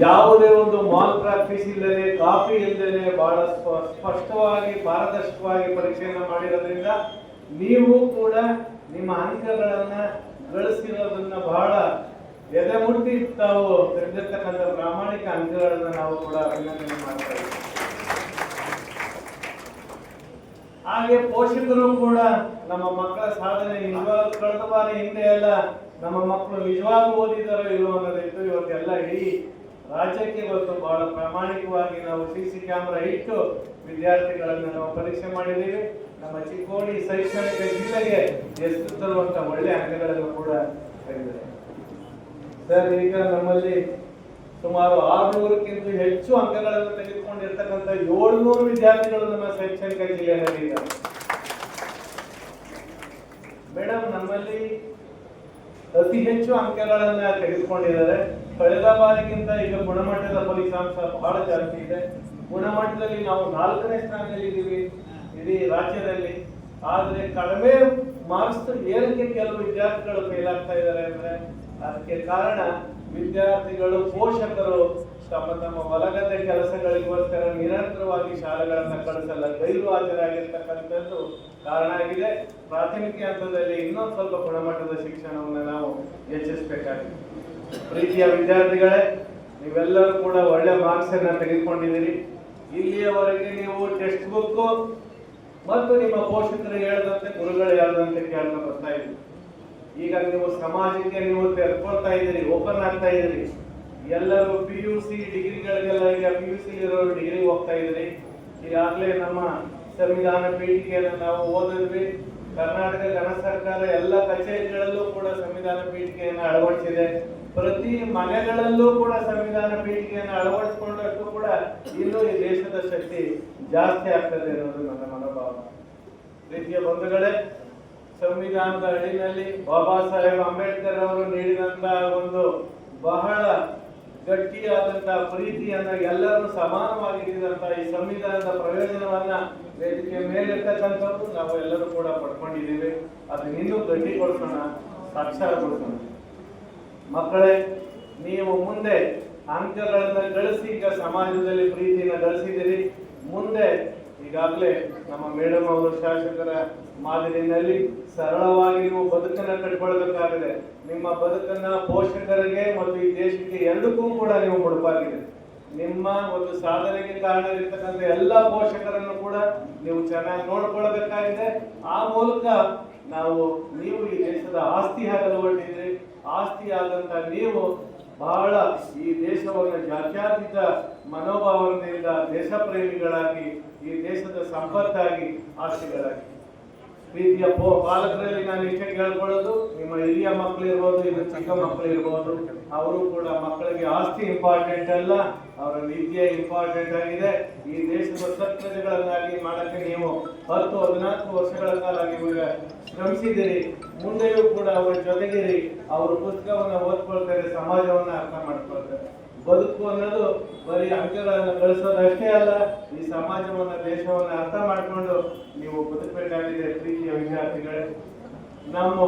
ಯಾವುದೇ ಒಂದು mall practice ಇಲ್ಲದೆ ಕಾಪಿ ಇಲ್ಲದೆ ಬಹಳ ಸ್ಪ- ಸ್ಪಷ್ಟವಾಗಿ, ಪಾರದರ್ಶಕವಾಗಿ ಪರೀಕ್ಷೆಯನ್ನು ಮಾಡಿರೋದ್ರಿಂದ ನೀವು ಕೂಡ ನಿಮ್ಮ ಅಂಕಗಳನ್ನ ಗಳಿಸಿರೋದನ್ನ ಬಹಳ ಎದೆಮುಟ್ಟಿ ತಾವು ತೆಗೆದಿರ್ತಕ್ಕಂಥ ಪ್ರಾಮಾಣಿಕ ಅಂಕಗಳನ್ನ ನಾವು ಕೂಡ ಅಭಿನಂದನೆ ಮಾಡ್ತಾ ಹಾಗೆ ಪೋಷಕರು ಕೂಡ ನಮ್ಮ ಮಕ್ಕಳ ಸಾಧನೆ ನಿಜವಾಗ ಕಳೆದ ಬಾರಿ ಹಿಂದೆ ಎಲ್ಲ ನಮ್ಮ ಮಕ್ಕಳು ನಿಜವಾಗ್ಲೂ ಓದಿದಾರೋ ಇಲ್ವೋ ಅನ್ನೋದಿತ್ತು ಇವತ್ತೆಲ್ಲ ಇಡೀ ರಾಜ್ಯಕ್ಕೆ ಇವತ್ತು ಬಹಳ ಪ್ರಾಮಾಣಿಕವಾಗಿ ನಾವು ಸಿ ಸಿ ಕ್ಯಾಮ್ರಾ ಇಟ್ಟು ವಿದ್ಯಾರ್ಥಿಗಳನ್ನು ನಾವು ಪರೀಕ್ಷೆ ಮಾಡಿದ್ದೀವಿ. ನಮ್ಮ ಚಿಕ್ಕೋಡಿ ಶೈಕ್ಷಣಿಕ ಜಿಲ್ಲೆಗೆ ಎಷ್ಟು ತರುವಂತ ಒಳ್ಳೆ ಅಂಕಗಳನ್ನು ಕೂಡ ತೆಗೆದಿದೆ ಸರ್, ಈಗ ನಮ್ಮಲ್ಲಿ ಸುಮಾರು ಆರುನೂರಕ್ಕಿಂತ ಹೆಚ್ಚು ಅಂಕಗಳನ್ನು ತೆಗೆದುಕೊಂಡಿರ್ತಕ್ಕಂಥ ಏಳ್ನೂರು ವಿದ್ಯಾರ್ಥಿಗಳು ನಮ್ಮ ಶೈಕ್ಷಣಿಕ ಜಿಲ್ಲೆಯಲ್ಲಿ ಇದ್ದಾರೆ. ಮೇಡಮ್ ನಮ್ಮಲ್ಲಿ ಅತಿ ಹೆಚ್ಚು ಅಂಕಗಳನ್ನ ತೆಗೆದುಕೊಂಡಿದ್ದಾರೆ. ಕಳೆದ ಬಾರಿಗಿಂತ ಈಗ ಗುಣಮಟ್ಟದ ಫಲಿತಾಂಶ ಬಹಳ ಜಾಸ್ತಿ ಇದೆ. ಗುಣಮಟ್ಟದಲ್ಲಿ ನಾವು ನಾಲ್ಕನೇ ಸ್ಥಾನದಲ್ಲಿ ಇದ್ದೀವಿ ಇಡೀ ರಾಜ್ಯದಲ್ಲಿ. ಆದ್ರೆ ಕಡಿಮೆ ಮಾರ್ಕ್ಸ್ ಏನಕ್ಕೆ ಕೆಲವು ವಿದ್ಯಾರ್ಥಿಗಳು ಫೇಲ್ ಆಗ್ತಾ ಇದ್ದಾರೆ ಅಂದ್ರೆ ಅದಕ್ಕೆ ಕಾರಣ ವಿದ್ಯಾರ್ಥಿಗಳು ಪೋಷಕರು ತಮ್ಮ ತಮ್ಮ ಹೊಲಗದ್ದೆ ಕೆಲಸಗಳಿಗೋಸ್ಕರ ನಿರಂತರವಾಗಿ ಶಾಲೆಗಳನ್ನ ಕಳಿಸಲ್ಲ, ಗೈರು ಹಾಜರಾಗಿರ್ತಕ್ಕಂಥದ್ದು ಕಾರಣ ಆಗಿದೆ. ಪ್ರಾಥಮಿಕ ಹಂತದಲ್ಲಿ ಇನ್ನೊಂದು ಸ್ವಲ್ಪ ಗುಣಮಟ್ಟದ ಶಿಕ್ಷಣವನ್ನು ನಾವು ಹೆಚ್ಚಿಸಬೇಕಾಗಿದೆ. ಪ್ರೀತಿಯ ವಿದ್ಯಾರ್ಥಿಗಳೇ, ನೀವೆಲ್ಲರೂ ಕೂಡ ಒಳ್ಳೆ ಮಾರ್ಕ್ಸ್ ಅನ್ನ ತೆಗೆದುಕೊಂಡಿದ್ದೀರಿ. ಇಲ್ಲಿಯವರೆಗೆ ನೀವು ಟೆಕ್ಸ್ಟ್ ಬುಕ್ ಮತ್ತು ನಿಮ್ಮ ಪೋಷಕರು ಹೇಳದಂತೆ ಗುರುಗಳು ಹೇಳದಂತೆ ಕೇಳ್ತಾ ಬರ್ತಾ ಇದ್ದೀರಿ. ಈಗ ನೀವು ಸಮಾಜಕ್ಕೆ ನೀವು ತೆರ್ಕೊಳ್ತಾ ಇದ್ದೀರಿ, ಓಪನ್ ಆಗ್ತಾ ಇದ್ದೀರಿ. ಎಲ್ಲರೂ ಪಿ ಯು ಸಿ ಡಿಗ್ರಿಗಳಿಗೆಲ್ಲ ಈಗ ಪಿ ಯು ಸಿ ಇರೋರು ಡಿಗ್ರಿ ಹೋಗ್ತಾ ಇದ್ದೀರಿ. ಈಗಾಗಲೇ ನಮ್ಮ ಸಂವಿಧಾನ ಪೀಠಿಕೆಯನ್ನು ನಾವು ಓದಿದ್ವಿ. ಕರ್ನಾಟಕ ಜನ ಸರ್ಕಾರ ಎಲ್ಲ ಕಚೇರಿಗಳಲ್ಲೂ ಕೂಡ ಸಂವಿಧಾನ ಪೀಠಿಕೆಯನ್ನು ಅಳವಡಿಸಿದೆ. ಪ್ರತಿ ಮನೆಗಳಲ್ಲೂ ಕೂಡ ಸಂವಿಧಾನ ಪೀಠಿಕೆಯನ್ನು ಅಳವಡಿಸಿಕೊಂಡಷ್ಟು ಕೂಡ ಇನ್ನೂ ಈ ದೇಶದ ಶಕ್ತಿ ಜಾಸ್ತಿ ಆಗ್ತದೆ ಅನ್ನೋದು ನನ್ನ ಮನೋಭಾವ. ರೀತಿಯ ಬಂಧುಗಳೇ, ಸಂವಿಧಾನದ ಅಡಿನಲ್ಲಿ ಬಾಬಾ ಸಾಹೇಬ್ ಅಂಬೇಡ್ಕರ್ ಅವರು ನೀಡಿದಂತಹ ಒಂದು ಗಟ್ಟಿಯಾದಂತಹ ಪ್ರೀತಿಯನ್ನ ಎಲ್ಲರನ್ನು ಸಮಾನವಾಗಿ ಇಟ್ಟಿದಂತಹ ಈ ಸಂವಿಧಾನದ ಪ್ರಯೋಜನವನ್ನ ವೇದಿಕೆ ಮೇಲಿರ್ತಕ್ಕಂಥದ್ದು ನಾವು ಎಲ್ಲರೂ ಕೂಡ ಪಡ್ಕೊಂಡಿದ್ದೀವಿ. ಅದನ್ನ ಇನ್ನೂ ಗಟ್ಟಿಗೊಳಿಸೋಣ, ಸಾಕ್ಷರಗೊಳಿಸೋಣ. ಮಕ್ಕಳೇ, ನೀವು ಮುಂದೆ ಅಂಕಗಳನ್ನ ಗಳಿಸಿ ಈಗ ಸಮಾಜದಲ್ಲಿ ಪ್ರೀತಿಯನ್ನ ಗಳಿಸಿದಿರಿ ಮುಂದೆ ಈಗಾಗಲೇ ನಮ್ಮ ಮೇಡಮ್ ಅವರು ಶಾಸಕರ ಮಾದರಿನಲ್ಲಿ ಸರಳವಾಗಿ ನೀವು ಬದುಕನ್ನ ಕಟ್ಕೊಳ್ಬೇಕಾಗಿದೆ. ನಿಮ್ಮ ಬದುಕನ್ನ ಪೋಷಕರಿಗೆ ಮತ್ತು ಈ ದೇಶಕ್ಕೆ ಎರಡಕ್ಕೂ ಕೂಡ ನೀವು ಮುಡುಪಾಗಿದೆ. ನಿಮ್ಮ ಒಂದು ಸಾಧನೆಗೆ ಕಾರಣವಿರ್ತಕ್ಕಂಥ ಎಲ್ಲ ಪೋಷಕರನ್ನು ಕೂಡ ನೀವು ಚೆನ್ನಾಗಿ ನೋಡ್ಕೊಳ್ಬೇಕಾಗಿದೆ. ಆ ಮೂಲಕ ನಾವು ನೀವು ಈ ದೇಶದ ಆಸ್ತಿ ಆಗಲು ಹೊರಟಿದ್ರಿ. ಆಸ್ತಿ ಆದಂತ ನೀವು ಬಹಳ ಈ ದೇಶವನ್ನು ಜಾತ್ಯಾತೀತ ಮನೋಭಾವನೆಯಿಂದ ದೇಶ ಪ್ರೇಮಿಗಳಾಗಿ ಈ ದೇಶದ ಸಂಪತ್ತಾಗಿ ಆಸ್ತಿಗಳಾಗಿ ಪ್ರೀತಿಯ ಪಾಲಕರಲ್ಲಿ ನಾನು ಇಷ್ಟೇ ಕೇಳ್ಕೊಳ್ಳೋದು, ನಿಮ್ಮ ಹಿರಿಯ ಮಕ್ಕಳು ಇರ್ಬೋದು ಇನ್ನು ಚಿಕ್ಕ ಮಕ್ಕಳು ಇರ್ಬೋದು, ಅವರು ಕೂಡ ಮಕ್ಕಳಿಗೆ ಆಸ್ತಿ ಇಂಪಾರ್ಟೆಂಟ್ ಅಲ್ಲ, ಅವರ ವಿದ್ಯೆ ಇಂಪಾರ್ಟೆಂಟ್ ಆಗಿದೆ. ಈ ದೇಶದ ಸತ್ಪ್ರಜೆಗಳನ್ನಾಗಿ ಮಾಡಕ್ಕೆ ನೀವು ಹತ್ತು, ಹದಿನಾಲ್ಕು ವರ್ಷಗಳ ಕಾಲ ನಿಮಗೆ ಶ್ರಮಿಸಿದಿರಿ ಮುಂದೆಯೂ ಕೂಡ ಅವರ ಜೊತೆಗಿರಿ. ಅವರು ಪುಸ್ತಕವನ್ನು ಓದ್ಕೊಳ್ತಾರೆ, ಸಮಾಜವನ್ನ ಅರ್ಥ ಮಾಡ್ಕೊಳ್ತಾರೆ. ಬದುಕು ಅನ್ನೋದು ಬರೀ ಅಂಕಗಳನ್ನು ಗಳಿಸೋದಷ್ಟೇ ಅಲ್ಲ, ಈ ಸಮಾಜವನ್ನ, ದೇಶವನ್ನ ಅರ್ಥ ಮಾಡಿಕೊಂಡು ನೀವು ಪ್ರೀತಿಯ ವಿದ್ಯಾರ್ಥಿಗಳೇ, ನಮ್ಮ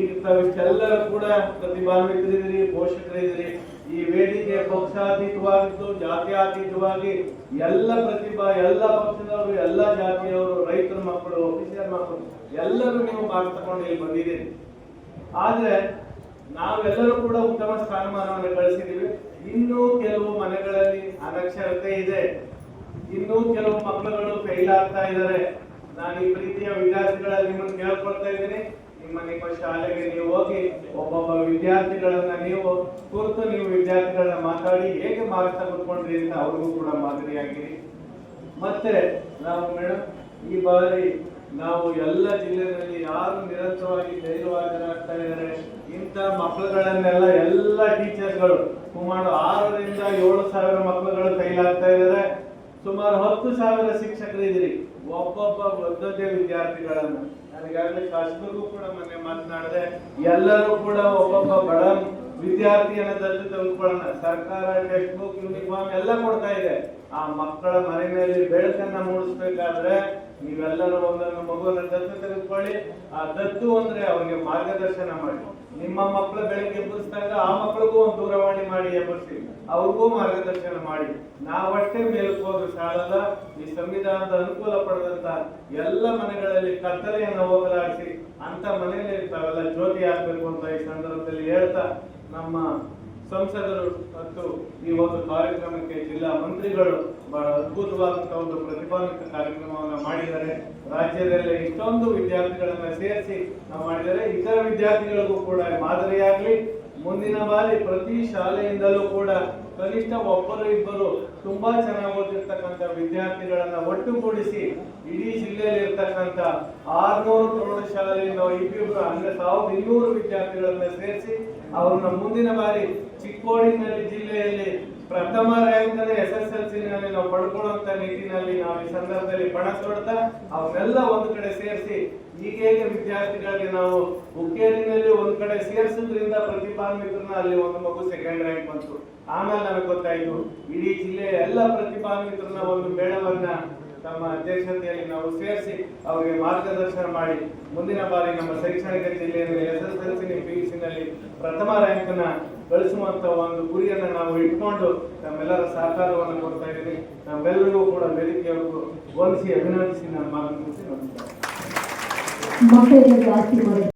ಈಗ ತಾವಿಷ್ಟೆಲ್ಲರೂ ಕೂಡ ಪ್ರತಿಭಾನ್ವಿತರಿದ್ದೀರಿ, ಪೋಷಕರಿದ್ದೀರಿ, ಈ ವೇದಿಕೆ ಪಕ್ಷಾತೀತವಾಗಿದ್ದು, ಜಾತ್ಯಾತೀತವಾಗಿ ಎಲ್ಲ ಪ್ರತಿಭಾ, ಎಲ್ಲ ಪಕ್ಷದವರು, ಎಲ್ಲ ಜಾತಿಯವರು, ರೈತರ, ಮಕ್ಕಳು ಆಫೀಸರ್ ಮಕ್ಕಳು, ಎಲ್ಲರೂ ನೀವು ಭಾಗ ತಗೊಂಡು ಇಲ್ಲಿ ಬಂದಿದ್ದೀರಿ. ಆದ್ರೆ ನಾವೆಲ್ಲರೂ ಕೂಡ ಉತ್ತಮ ಸ್ಥಾನಮಾನವನ್ನು ಗಳಿಸಿದೀವಿ ಇನ್ನೂ ಕೆಲವು ಮನೆಗಳಲ್ಲಿ ಅನಕ್ಷರತೆ ಇದೆ. ಇನ್ನೂ ಕೆಲವು ಮಕ್ಕಳುಗಳು ಫೈಲ್ ಆಗ್ತಾ ಇದ್ದಾರೆ. ನಾನು ಈ ಪ್ರೀತಿಯ ವಿದ್ಯಾರ್ಥಿಗಳ ನಿಮ್ಮನ್ನು ಕೇಳ್ಕೊಳ್ತಾ ಇದ್ದೀನಿ. ನಿಮ್ಮ ನಿಮ್ಮ ಶಾಲೆಗೆ ನೀವು ಹೋಗಿ, ಒಬ್ಬೊಬ್ಬ ವಿದ್ಯಾರ್ಥಿಗಳನ್ನ ನೀವು ಕುರಿತು ನೀವು ವಿದ್ಯಾರ್ಥಿಗಳನ್ನ ಮಾತಾಡಿ ಹೇಗೆ ಮಾರ್ಕ್ಸ್ ತೆಗೆದುಕೊಂಡ್ರಿ ಅಂತ ಅವ್ರಿಗೂ ಕೂಡ ಮಾದರಿಯಾಗಿರಿ. ಮತ್ತೆ ನಾವು ಮೇಡಮ್ ಈ ಬಾರಿ ನಾವು ಎಲ್ಲ ಜಿಲ್ಲೆಗಳಲ್ಲಿ ಯಾರು ನಿರಂತರವಾಗಿ ಧೈರ್ಯವಾದರಾಗ್ತಾ ಇದ್ದಾರೆ ಇಂಥ ಮಕ್ಕಳುಗಳನ್ನೆಲ್ಲ ಎಲ್ಲ ಟೀಚರ್ಸ್ಗಳು ಸುಮಾರು ಆರರಿಂದ ಏಳು ಸಾವಿರ ಮಕ್ಕಳುಗಳು ಕೈಲಾಗ್ತಾ ಇದ್ದಾರೆ. ಸುಮಾರು ಹತ್ತು ಸಾವಿರ ಶಿಕ್ಷಕರು ಇದ್ರಿ ಒಬ್ಬೊಬ್ಬ ಒದ್ದೊದ್ದೆ ವಿದ್ಯಾರ್ಥಿಗಳನ್ನ. ನನಗಾಗಲೇ ಶಾಸಕರಿಗೂ ಕೂಡ ಮೊನ್ನೆ ಮಾತನಾಡಿದೆ ಎಲ್ಲರೂ ಕೂಡ ಒಬ್ಬೊಬ್ಬ ಬಡ ವಿದ್ಯಾರ್ಥಿಯನ್ನ ದತ್ತು ತೆಗೆದುಕೊಳ್ಳೋಣ ಸರ್ಕಾರ ಟೆಕ್ಸ್ಟ್ ಬುಕ್ ಯೂನಿಫಾರ್ಮ್ ಎಲ್ಲ ಕೊಡ್ತಾ ಇದೆ. ಆ ಮಕ್ಕಳ ಮನೆ ಮೇಲೆ ಬೆಳಕನ್ನ ಮೂಡಿಸ್ಬೇಕಾದ್ರೆ ನೀವೆಲ್ಲರೂ ಒಂದೊಂದು ಮಗುವನ್ನ ದತ್ತು ತೆಗೆದುಕೊಳ್ಳಿ. ಆ ದತ್ತು ಅಂದ್ರೆ ಅವರಿಗೆ ಮಾರ್ಗದರ್ಶನ ಮಾಡಿ. ನಿಮ್ಮ ಮಕ್ಕಳು ಬೆಳಗ್ಗೆ ಎಬ್ಬಿಸಿದಾಗ ಆ ಮಕ್ಕಳಿಗೂ ಒಂದು ದೂರವಾಣಿ ಮಾಡಿ ಎಬ್ಬಿಸಿ. ಅವ್ರಿಗೂ ಮಾರ್ಗದರ್ಶನ ಮಾಡಿ. ನಾವಷ್ಟೇ ಮೇಲಕ್ಕೆ ಸಾಲಲ್ಲ. ಈ ಸಂವಿಧಾನದ ಅನುಕೂಲ ಪಡೆದಂತ ಎಲ್ಲ ಮನೆಗಳಲ್ಲಿ ಕತ್ತಲೆಯನ್ನು ಹೋಗಲಾಡಿಸಿ, ಅಂತ ಮನೆಯಲ್ಲಿ ತಾವೆಲ್ಲ ಜ್ಯೋತಿ ಆಗ್ಬೇಕು ಅಂತ ಈ ಸಂದರ್ಭದಲ್ಲಿ ಹೇಳ್ತಾ ನಮ್ಮ ಸಂಸದರು ಮತ್ತು ಈ ಒಂದು ಕಾರ್ಯಕ್ರಮಕ್ಕೆ ಜಿಲ್ಲಾ ಮಂತ್ರಿಗಳು ಬಹಳ ಅದ್ಭುತವಾದಂತಹ ಒಂದು ಪ್ರತಿಭಾನ್ವಿತ ಕಾರ್ಯಕ್ರಮವನ್ನು ಮಾಡಿದ್ದಾರೆ. ರಾಜ್ಯದಲ್ಲಿ ಇಷ್ಟೊಂದು ವಿದ್ಯಾರ್ಥಿಗಳನ್ನ ಸೇರಿಸಿ ನಾವು ಮಾಡಿದರೆ ಇತರ ವಿದ್ಯಾರ್ಥಿಗಳಿಗೂ ಕೂಡ ಮಾದರಿಯಾಗ್ಲಿ, ಮುಂದಿನ ಬಾರಿ ಪ್ರತಿ ಶಾಲೆಯಿಂದಲೂ ಕೂಡ ಕನಿಷ್ಠ ಒಬ್ಬರು ಇಬ್ಬರು ತುಂಬಾ ಚೆನ್ನಾಗಿ ಓದಿರ್ತಕ್ಕಂಥ ವಿದ್ಯಾರ್ಥಿಗಳನ್ನ ಒಟ್ಟುಗೂಡಿಸಿ ಇಡೀ ಜಿಲ್ಲೆಯಲ್ಲಿ ಇರ್ತಕ್ಕಂಥ ಆರ್ನೂರು ಪ್ರೌಢಶಾಲೆಯಿಂದ ಇಬ್ಬಿಬ್ರು ಅಂದ್ರೆ ಸಾವಿರದ ಇನ್ನೂರು ವಿದ್ಯಾರ್ಥಿಗಳನ್ನ ಸೇರಿಸಿ ಅವ್ರನ್ನ ಮುಂದಿನ ಬಾರಿ ಚಿಕ್ಕೋಡಿನಲ್ಲಿ ಜಿಲ್ಲೆಯಲ್ಲಿ ಪ್ರಥಮ rank S S L C ನಲ್ಲಿ ನಾವು ಪಡ್ಕೊಳ್ಳುವಂತ ನಿಟ್ಟಿನಲ್ಲಿ ನಾವು ಈ ಸಂದರ್ಭದಲ್ಲಿ ಪಣ ತೊಡ್ತಾ ಅವನ್ನೆಲ್ಲ ಒಂದು ಕಡೆ ಸೇರಿಸಿ ಈಗೇಗೆ ವಿದ್ಯಾರ್ಥಿಗಳಿಗೆ ನಾವು ಹುಕ್ಕೇರಿನಲ್ಲಿ ಒಂದ್ ಕಡೆ ಸೇರಿಸೋದ್ರಿಂದ ಪ್ರತಿಭಾನ್ವಿತರನ್ನ ಅಲ್ಲಿ ಒಂದು ಮಗು ಸೆಕೆಂಡ್ ರ್ಯಾಂಕ್ ಬಂತು. ಆಮೇಲೆ ನನಗೆ ಗೊತ್ತಾಯ್ತು, ಇಡೀ ಜಿಲ್ಲೆಯ ಎಲ್ಲ ಪ್ರತಿಭಾನ್ವಿತರನ್ನ ಒಂದು ಮೇಳವನ್ನ ತಮ್ಮ ಅಧ್ಯಕ್ಷತೆಯಲ್ಲಿ ನಾವು ಸೇರಿಸಿ ಅವರಿಗೆ ಮಾರ್ಗದರ್ಶನ ಮಾಡಿ, ಮುಂದಿನ ಬಾರಿ ನಮ್ಮ ಶೈಕ್ಷಣಿಕ ಜಿಲ್ಲೆಯಲ್ಲಿ S S L C P U ನಲ್ಲಿ ಪ್ರಥಮ ರ್ಯಾಂಕ್ ಗಳಿಸುವಂತ ಒಂದು ಗುರಿಯನ್ನ ನಾವು ಇಟ್ಕೊಂಡು ನಮ್ಮೆಲ್ಲರ ಸಹಕಾರವನ್ನು ಕೊಡ್ತಾ ಇದ್ದೀನಿ. ನಮ್ಮೆಲ್ಲರಿಗೂ ಕೂಡ ವೇದಿಕೆಯವರು ಹೋಲಿಸಿ ಅಭಿನಂದಿಸಿ ನಾನು ಮಾತು ಮುಗಿಸಿ ನಮಸ್ಕಾರ